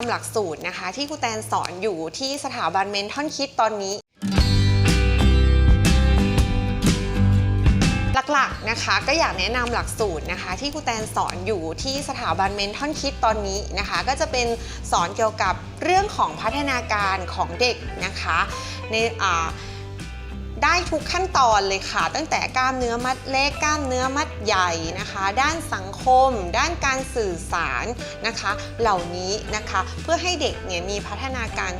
หลักสูตรนะคะ ที่ครูแตนสอนอยู่ที่สถาบันเมนทอนคิดตอนนี้ หลักๆนะคะก็อยากแนะนำหลักสูตรนะคะ ที่ครูแตนสอนอยู่ที่สถาบันเมนทอนคิดตอนนี้นะคะ ก็จะเป็นสอนเกี่ยวกับเรื่องของพัฒนาการของเด็กนะคะในอ่า ได้ทุกขั้นตอนเลยค่ะ ตั้งแต่กล้ามเนื้อมัดเล็กกล้ามเนื้อมัดใหญ่นะคะ ด้านสังคม ด้านการสื่อสารนะคะ เหล่านี้นะคะเพื่อให้เด็กเนี่ยมีพัฒนาการ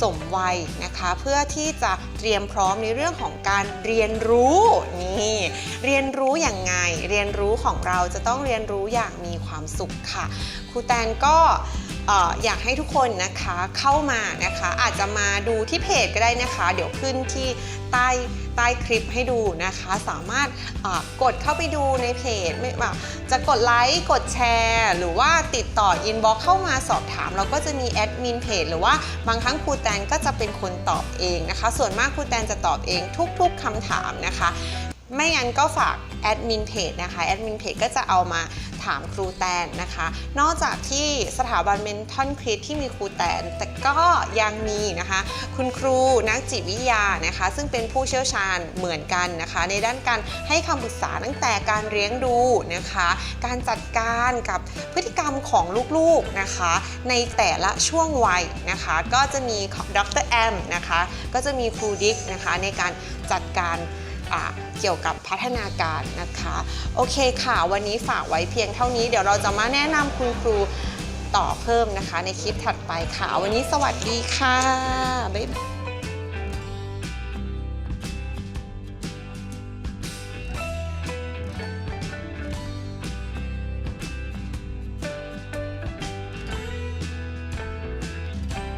สมวัยนะคะ เพื่อที่จะเตรียมพร้อมในเรื่องของการเรียนรู้นี่เรียนรู้อย่างไง เรียนรู้ของเราจะต้องเรียนรู้อย่างมีความสุขค่ะครูแตนก็ อยากให้ทุกคนนะคะเข้ามานะคะ อาจจะมาดูที่เพจก็ได้นะคะ เดี๋ยวขึ้นที่ใต้ใต้คลิปให้ดูนะคะ สามารถกดเข้าไปดูในเพจไม่ว่าจะกดไลค์กดแชร์ หรือว่าติดต่ออินบ็อกเข้ามาสอบถาม เราก็จะมีแอดมินเพจหรือว่าบางครั้งครูแตนก็จะเป็นคนตอบเองนะคะ ส่วนมากครูแตนจะตอบเองทุกๆคำถามนะคะ ไม่งั้นก็ฝากแอดมินเพจนะคะแอดมินเพจก็จะเอามา ถามครูแตนนะคะ นอกจากที่สถาบันเมนทอนคริสที่มีครูแตน แต่ก็ยังมีนะคะ คุณครูนักจิตวิทยานะคะ ซึ่งเป็นผู้เชี่ยวชาญเหมือนกันนะคะ ในด้านการให้คำปรึกษาตั้งแต่การเลี้ยงดูนะคะ การจัดการกับพฤติกรรมของลูกๆนะคะ ในแต่ละช่วงวัยนะคะ ก็จะมีดรแอมนะคะ ก็จะมีครูดิกนะคะในการจัดการ เกี่ยวกับพัฒนาการนะคะ โอเคค่ะ วันนี้ฝากไว้เพียงเท่านี้ เดี๋ยวเราจะมาแนะนำคุณครูต่อเพิ่มนะคะ ในคลิปถัดไปค่ะ วันนี้สวัสดีค่ะ บ๊ายบาย